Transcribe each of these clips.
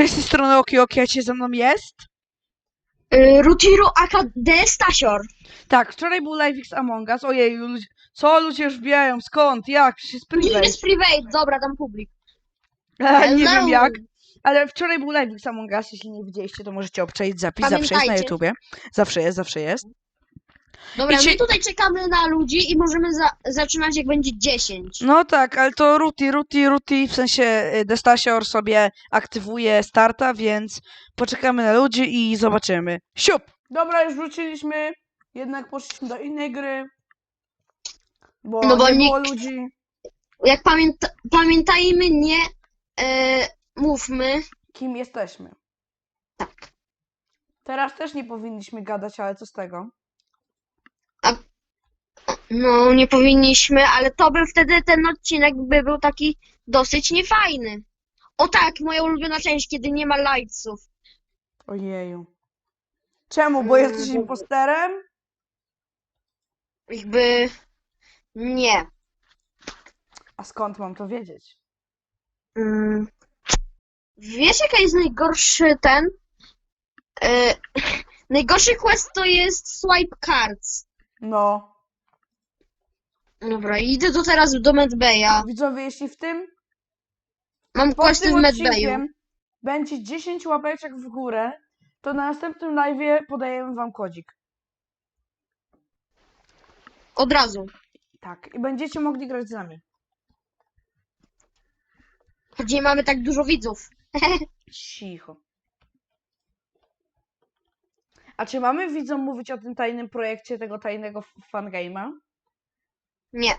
Cześć, z tej strony Oki Oki, a cię ze mną jest? Y, Rutiru AKD Stasior. Tak, wczoraj był live X Among Us, ojej, ludzie, co ludzie już wbijają, skąd, jak, przecież jest private. Jest private, dobra, tam publik. nie wiem Hello. jak, ale wczoraj był live X Among Us, jeśli nie widzieliście, to możecie obczaić zapis, zawsze jest na Pamiętajcie. YouTubie, zawsze jest, zawsze jest. Dobra, my tutaj czekamy na ludzi i możemy za zaczynać jak będzie 10. No tak, ale to Ruti, Ruti, Ruti, w sensie y, Destasior sobie aktywuje starta, więc poczekamy na ludzi i zobaczymy. Siup! Dobra, już wróciliśmy, jednak poszliśmy do innej gry, bo, No bo nie było nikt- ludzi. Jak pamięta pamiętajmy, nie e, mówmy. kim jesteśmy. Tak. Teraz też nie powinniśmy gadać, ale co z tego? No, nie powinniśmy, ale to by wtedy ten odcinek by był taki dosyć niefajny. O tak, moja ulubiona część, kiedy nie ma lightsów. Ojeju. Czemu? Bo Mm, jesteś imposterem? Jakby nie. A skąd mam to wiedzieć? Mm. Wiesz, jaka jest najgorszy ten? E, najgorszy quest to jest swipe cards. No. Dobra, idę tu teraz do Medbaya. Widzowie, jeśli w tym, Mam pod tym w Medbayu. odcinkiem będzie 10 łapeczek w górę, to na następnym live'ie podajemy wam kodzik. Od razu. Tak. I będziecie mogli grać z nami. Nie mamy tak dużo widzów. Cicho. A czy mamy widzom mówić o tym tajnym projekcie tego tajnego fangame'a? Nie.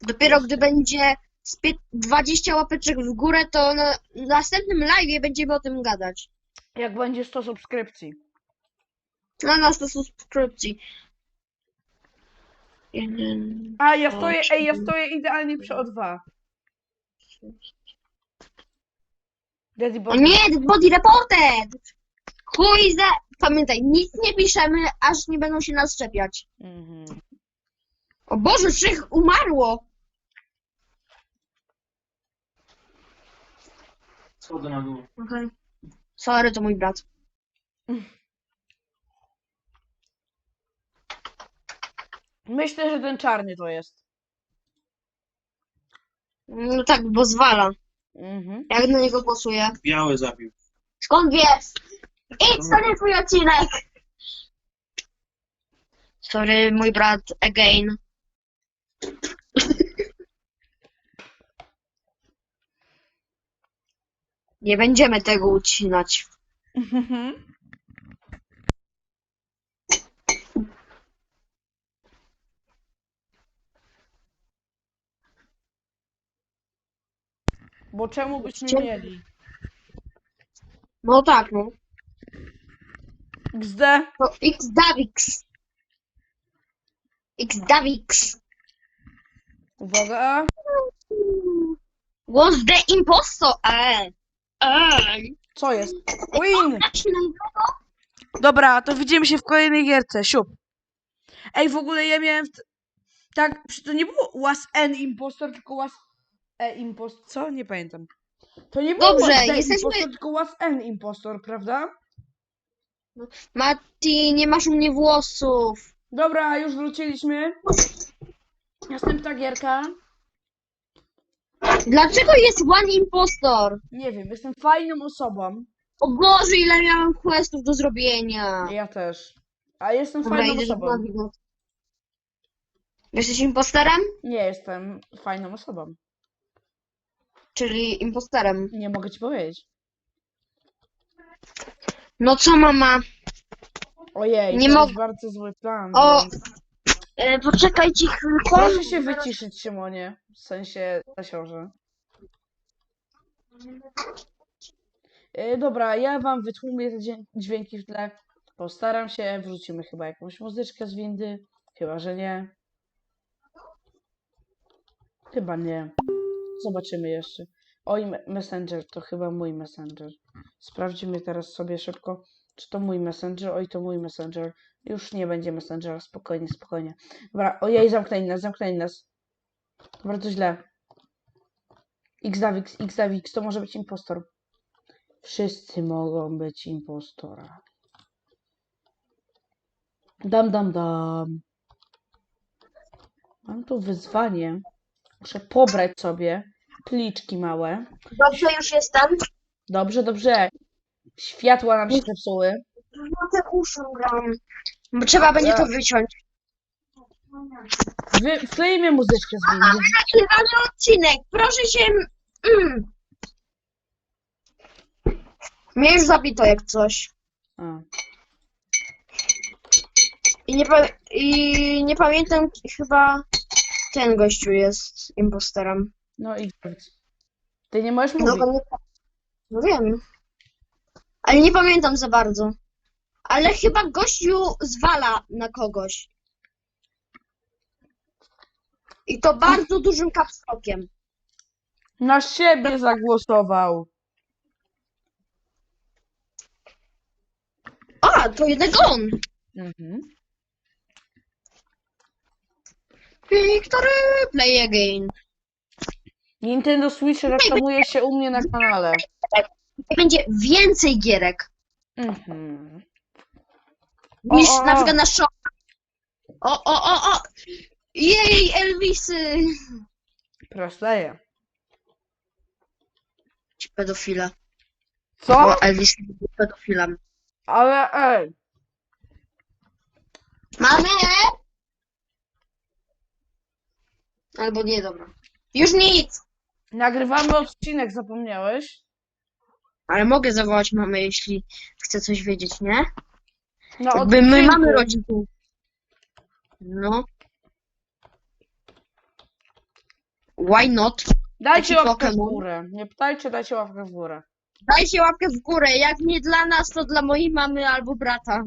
Dopiero gdy będzie z pie- 20 łapeczek w górę, to na następnym live będziemy o tym gadać. Jak będzie 100 subskrypcji. Na nas to subskrypcji. Jeden. A, ja stoję, ej, ja stoję idealnie przy O2. Daddy O Bot. nie, body reported! Chuj za... Pamiętaj, nic nie piszemy, aż nie będą się nas czepiać. Mhm. O Boże, trzech umarło! Schodzę na dół. Okej. Sorry, to mój brat. Myślę, że ten czarny to jest. No tak, bo zwala. Mhm. Jak na niego głosuję. Biały zabił. Skąd wiesz? Idź, to nie twój odcinek! Sorry, mój brat, again. Nie będziemy tego ucinać. Mhm. Bo czemu byśmy Czemu? mieli? No tak, no. XD. To X-Davix. X-Davix. Uwaga. Was the impostor. Ej. Ej. Co jest? Win! Dobra, to widzimy się w kolejnej gierce. Siup. Ej, w ogóle ja miałem... Tak, to nie było was an impostor, tylko was e impostor. Co? Nie pamiętam. To nie było Dobrze, was jesteśmy- impostor, tylko was an impostor, prawda? Mati, nie masz u mnie włosów. Dobra, już wróciliśmy. Następna gierka. Dlaczego jest one impostor? Nie wiem, jestem fajną osobą. O Boże, ile miałem questów do zrobienia. Ja też. A jestem Dobra, fajną idę osobą. do. Jesteś impostorem? Nie jestem fajną osobą. Czyli impostorem. Nie mogę ci powiedzieć. No co mama? Ojej, Nie to jest bardzo zły plan. O, więc- E, poczekajcie chwilkę. Proszę się wyciszyć, Szymonie. W sensie, Stasiorze. Yy, dobra, ja wam wytłumię te dźwię- dźwięki w tle. Postaram się, wrzucimy chyba jakąś muzyczkę z windy. Chyba, że nie. Chyba nie. Zobaczymy jeszcze. Oj, me- Messenger, to chyba mój Messenger. Sprawdzimy teraz sobie szybko, czy to mój Messenger. Oj, to mój Messenger. Już nie będzie Messengera, spokojnie, spokojnie. Dobra, ojej, zamknęli nas, zamknęli nas. Bardzo źle. Xdavix, Xdavix, to może być impostor. Wszyscy mogą być impostorami. Dam, dam, dam. Mam tu wyzwanie. Muszę pobrać sobie pliczki małe. Dobrze, już jestem. Dobrze, dobrze. Światła nam się zepsuły. No te gram. Bo trzeba będzie to wyciąć. Wy, wklejmy muzyczkę z windy. Nagrywamy odcinek. Proszę się... Mm. Mnie już zabito jak coś. A. I nie, pa- I nie pamiętam, chyba ten gościu jest imposterem. No i ty nie możesz No, mówić. bo nie... no wiem. Ale nie pamiętam za bardzo. Ale chyba gościu zwala na kogoś. I to bardzo dużym kapstokiem. Na siebie zagłosował. A, to jednak on. Mhm. Victory play again. Nintendo Switch reklamuje się u mnie na kanale. Będzie więcej gierek. Mhm. Niż O, o, na o. przykład na shop. O, o, o, o! Jej, Elvisy! Prosteje. Ci pedofile. Co? Bo Elvis był pedofilem. Ale ej. Mamy! Albo nie, dobra. Już nic! Nagrywamy odcinek, zapomniałeś? Ale mogę zawołać mamę, jeśli chce coś wiedzieć, nie? Na Jakby my mamy rodziców. No. Why not? Dajcie Taki łapkę w Pokémon. górę. Nie pytajcie, dajcie łapkę w górę. Dajcie łapkę w górę. Jak nie dla nas, to dla mojej mamy albo brata.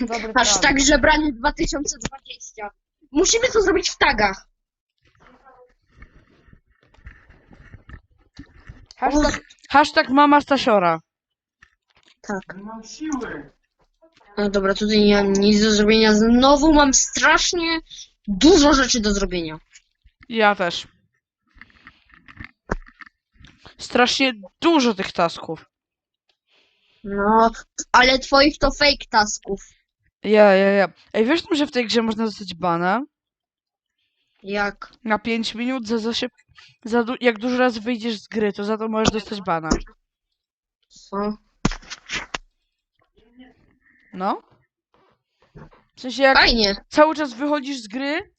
Dobry Aż plan. tak żebranie 2020. Musimy to zrobić w tagach. Hashtag, hashtag mama Stasiora. Tak. Nie mam siły. No dobra, tutaj nie mam nic do zrobienia. Znowu mam strasznie dużo rzeczy do zrobienia. Ja też. Strasznie dużo tych tasków. No, ale twoich to fake tasków. Ja, ja, ja. Ej, wiesz że w tej grze można dostać bana? Jak? Na 5 minut za, za, szyb... za du... jak dużo razy wyjdziesz z gry, to za to możesz dostać bana. Co? No? W sensie jak Fajnie. cały czas wychodzisz z gry,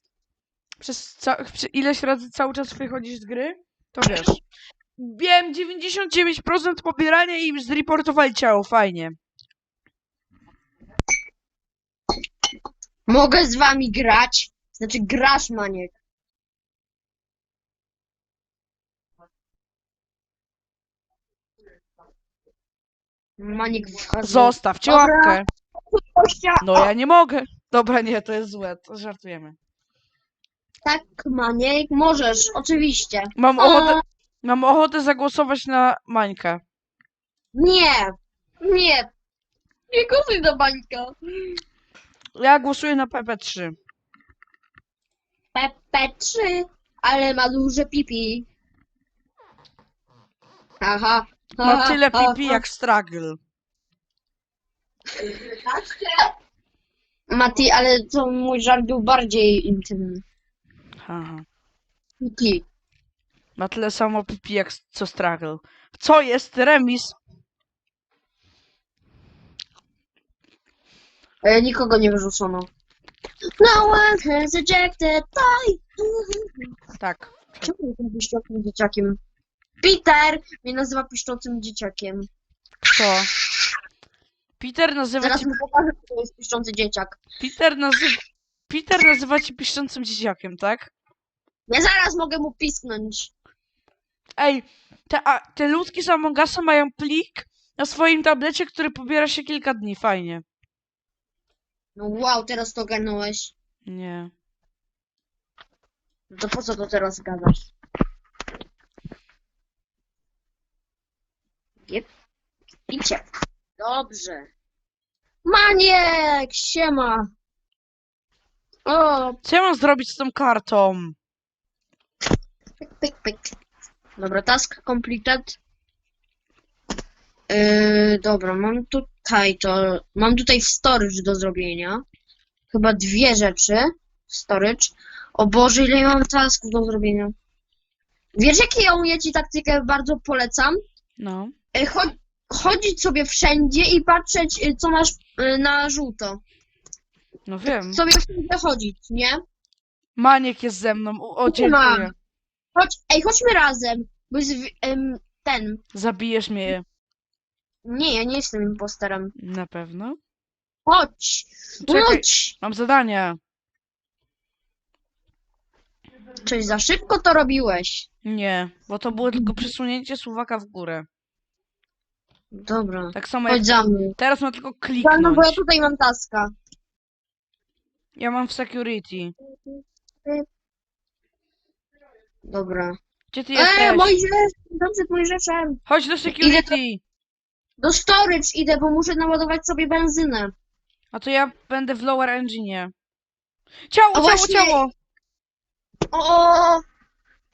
przez ca... przy- ileś razy cały czas wychodzisz z gry, to wiesz. Wiem, 99% pobierania i zreportowali ciało, fajnie. Mogę z wami grać? Znaczy grasz, Maniek. Maniek wchodzi. Zostawcie Dobra. łapkę. Gościa. No ja nie mogę. Dobra, nie, to jest złe, to żartujemy. Tak, Maniek, możesz, oczywiście. Mam ochotę, mam ochotę zagłosować na Mańkę. Nie, nie. Nie głosuj do bańka. Ja głosuję na PP3. PP3, ale ma duże pipi. Haha. Ma tyle haha. pipi jak Struggle. Mati, ale to mój żart był bardziej intymny. Aha. Pipi. Ma tyle samo pipi jak co Struggle. Co jest? Remis. E, nikogo nie wyrzucono. No one has ejected die. Tak. Czemu jestem piszczącym dzieciakiem? Peter mnie nazywa piszczącym dzieciakiem. Co? Peter nazywa Zaraz cię... mu pokażę, kto jest piszczący dzieciak. Peter nazywa... Peter nazywa cię piszczącym dzieciakiem, tak? Ja zaraz mogę mu pisknąć. Ej, te, a, te ludki z Among Usa mają plik na swoim tablecie, który pobiera się kilka dni. Fajnie. No wow, teraz to ogarnąłeś. Nie. No to po co to teraz gadasz? Jep. Picie. Dobrze. Maniek, siema. O, Co ja mam zrobić z tą kartą? pyk, pyk, pyk. Dobra, task completed. Yy, dobra, mam tutaj to. Mam tutaj storage do zrobienia. Chyba dwie rzeczy. Storage. O Boże, ile ja mam tasków do zrobienia. Wiesz, jaką ja ci taktykę bardzo polecam? No. Yy, chodź, chodzić sobie wszędzie i patrzeć, yy, co masz yy, na żółto. No wiem. Sobie wszędzie chodzić, nie? Maniek jest ze mną. O, mam. dziękuję. Chodź, ej, chodźmy razem. Bo jest w- em, ten. Zabijesz mnie. Nie, ja nie jestem imposterem. Na pewno. Chodź! Czekaj, Chodź! mam zadanie. Coś za szybko to robiłeś. Nie, bo to było tylko przesunięcie suwaka w górę. Dobra. Tak samo jak Chodź za mną. teraz mam tylko Za mną, kliknąć. bo ja tutaj mam taska. Ja mam w security. Dobra. Gdzie ty Eee, jesteś? Mojżesz! Dobrze, Mojżeszem. Chodź do security. Do storage idę, bo muszę naładować sobie benzynę. A to ja będę w lower engine. Ciało, ciało, właśnie. ciało! O!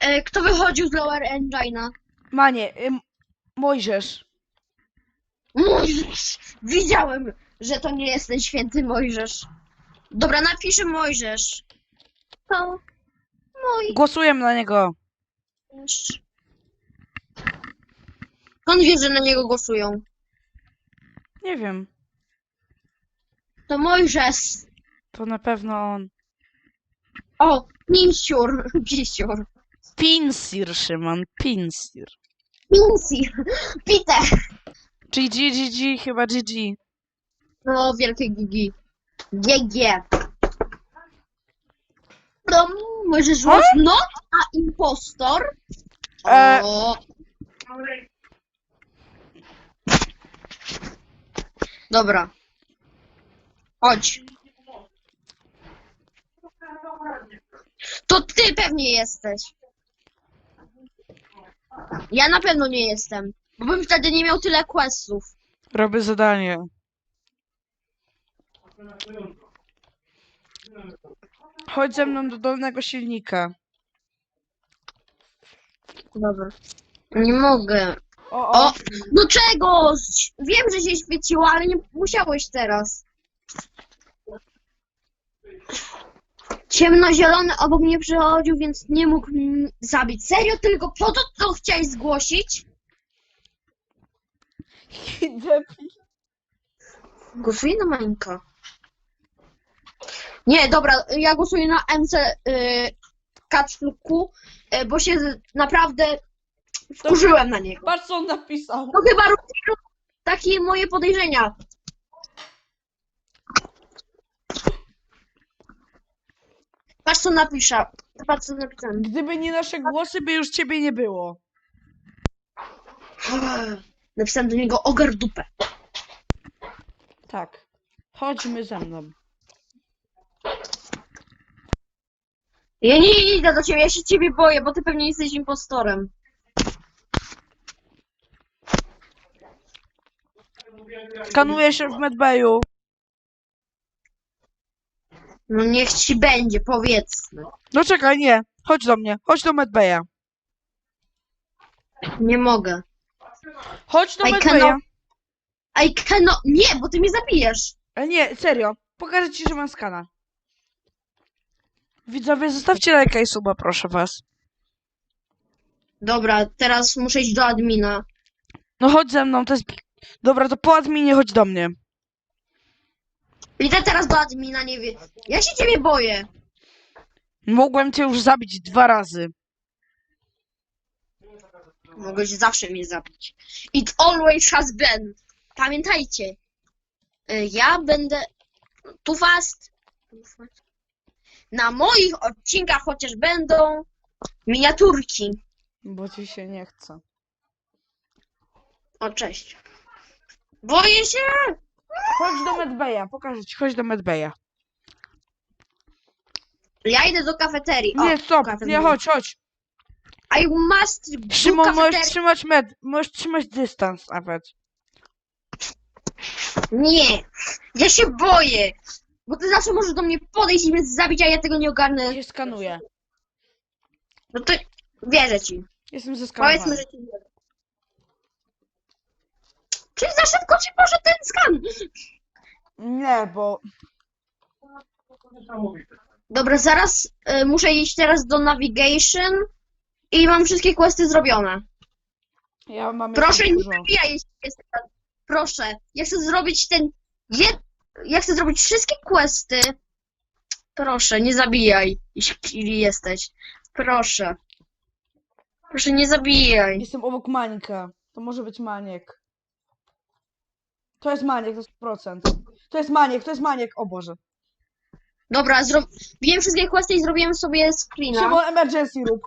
E, kto wychodził z Lower Engine'a? Manie, ym, Mojżesz. Mojżesz! Widziałem, że to nie jest ten święty Mojżesz. Dobra, napiszę Mojżesz. To Głosuję na niego. On wie, że na niego głosują. Nie wiem. To Mojżesz. To na pewno on. O, Pinsiur. Pinsiur. Pinsir, Szymon. Pinsir. Pinsir. Peter. GG, GG, chyba GG. No, wielkie gigi. GG. No, Mojżesz was not a impostor. E. O. Dobra. Chodź. To ty pewnie jesteś. Ja na pewno nie jestem. Bo bym wtedy nie miał tyle questów. Robię zadanie. Chodź ze mną do dolnego silnika. Dobra. Nie mogę. O, O! o. No czego? Wiem, że się świeciło, ale nie musiałeś teraz. Ciemnozielony obok mnie przechodził, więc nie mógł zabić. Serio? Tylko po to to chciałeś zgłosić? Głosuję na Mańka. Nie, dobra, ja głosuję na MC y, Kaczuku, y, bo się z- naprawdę wkurzyłem na niego. Patrz co on napisał. No chyba robią takie moje podejrzenia. Patrz co napiszę. Patrz co napisałem. Gdyby nie nasze głosy, by już ciebie nie było. Napisałem do niego ogar dupę. Tak. Chodźmy ze mną. Ja nie idę do ciebie, ja się ciebie boję, bo ty pewnie jesteś impostorem. Skanuję się w medbayu. No niech ci będzie, powiedzmy. No czekaj, nie. Chodź do mnie. Chodź do medbaya. Nie mogę. Chodź do I medbaya. cannot- I cannot... Nie, bo ty mnie zabijesz. Ale nie, serio. Pokażę ci, że mam skana. Widzowie, zostawcie lajka i suba, proszę was. Dobra, teraz muszę iść do admina. No chodź ze mną, to jest... Dobra, to po adminie chodź do mnie. Idę teraz do admina, nie wiem. Ja się ciebie boję. Mogłem cię już zabić dwa razy. Mogłeś zawsze mnie zabić. It always has been. Pamiętajcie. y, Ja będę tu fast. Na moich odcinkach chociaż będą miniaturki. Bo ci się nie chce. O, cześć. Boję się! Chodź do medbaya, pokażę ci, chodź do medbaya. Ja idę do kafeterii. O, Nie, stop, kafeteria. nie, chodź, chodź. I must do Szymon, możesz trzymać med, możesz trzymać dystans nawet. Nie! Ja się boję! Bo ty zawsze możesz do mnie podejść i mnie zabić, a ja tego nie ogarnę. Się skanuje. No to wierzę ci. Jestem Powiedzmy, zeskanowany. że ci wierzę. Czyli za szybko ci poszedł ten skan. Nie, bo. Dobra, zaraz y, muszę iść teraz do navigation i mam wszystkie questy zrobione. ja mam Proszę, nie dużo. zabijaj, jeśli jest Proszę, ja chcę zrobić ten. Je... Ja chcę zrobić wszystkie questy. Proszę, nie zabijaj, jeśli jesteś. Proszę. Proszę, nie zabijaj. Jestem obok Mańka. To może być Maniek. To jest Maniek, to 100%. To jest Maniek, to jest Maniek, o Boże. Dobra, zrobiłem wszystkie questy i zrobiłem sobie screena. Szymon, emergency rób.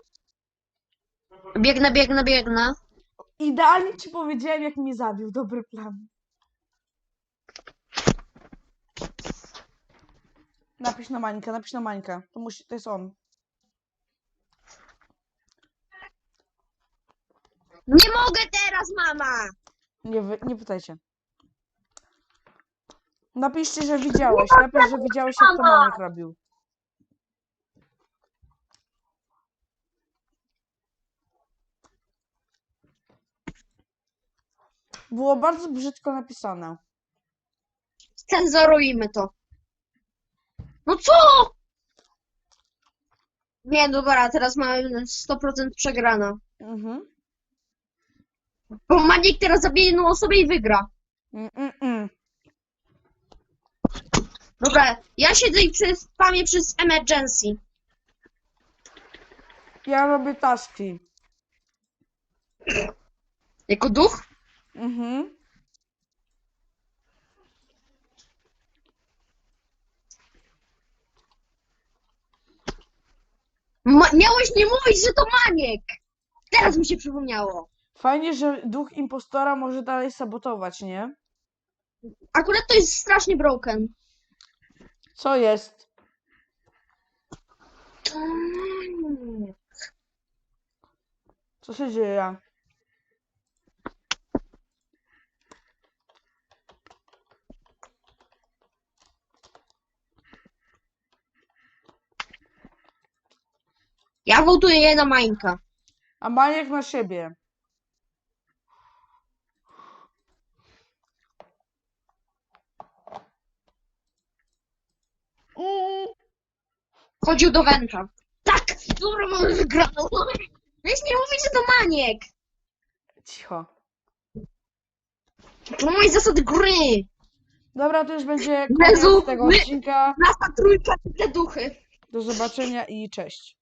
Biegnę, biegnę, biegnę. Idealnie ci powiedziałem, jak mnie zabił. Dobry plan. Napisz na Mańka, napisz na Mańka. To musi, to jest on. Nie mogę teraz, mama! Nie, wy, nie pytajcie. Napiszcie, że widziałeś. Napisz, że widziałeś, jak to Maniek robił. Było bardzo brzydko napisane. Cenzurujmy to. No co? Nie, dobra, teraz mamy 100% przegrana. Mhm. Bo Maniek teraz zabije jedną osobę i wygra. Mm, mm, mm. Dobra, ja siedzę i spamie przez emergency. Ja robię taski. Jako duch? Mhm. Ma miałeś nie mówić, że to Maniek! Teraz mi się przypomniało. Fajnie, że duch impostora może dalej sabotować, nie? Akurat to jest strasznie broken. Co jest? Co się dzieje? Ja wołtuję na Mańka. A Maniek na siebie. Mm. Chodził do Wenta. Tak! Dobra, mamy wygraną. Weź nie mówić, że to Maniek. Cicho. To moje zasady gry. Dobra, to już będzie Jezu, koniec tego my- odcinka. Nasza trójka te duchy. Do zobaczenia i cześć.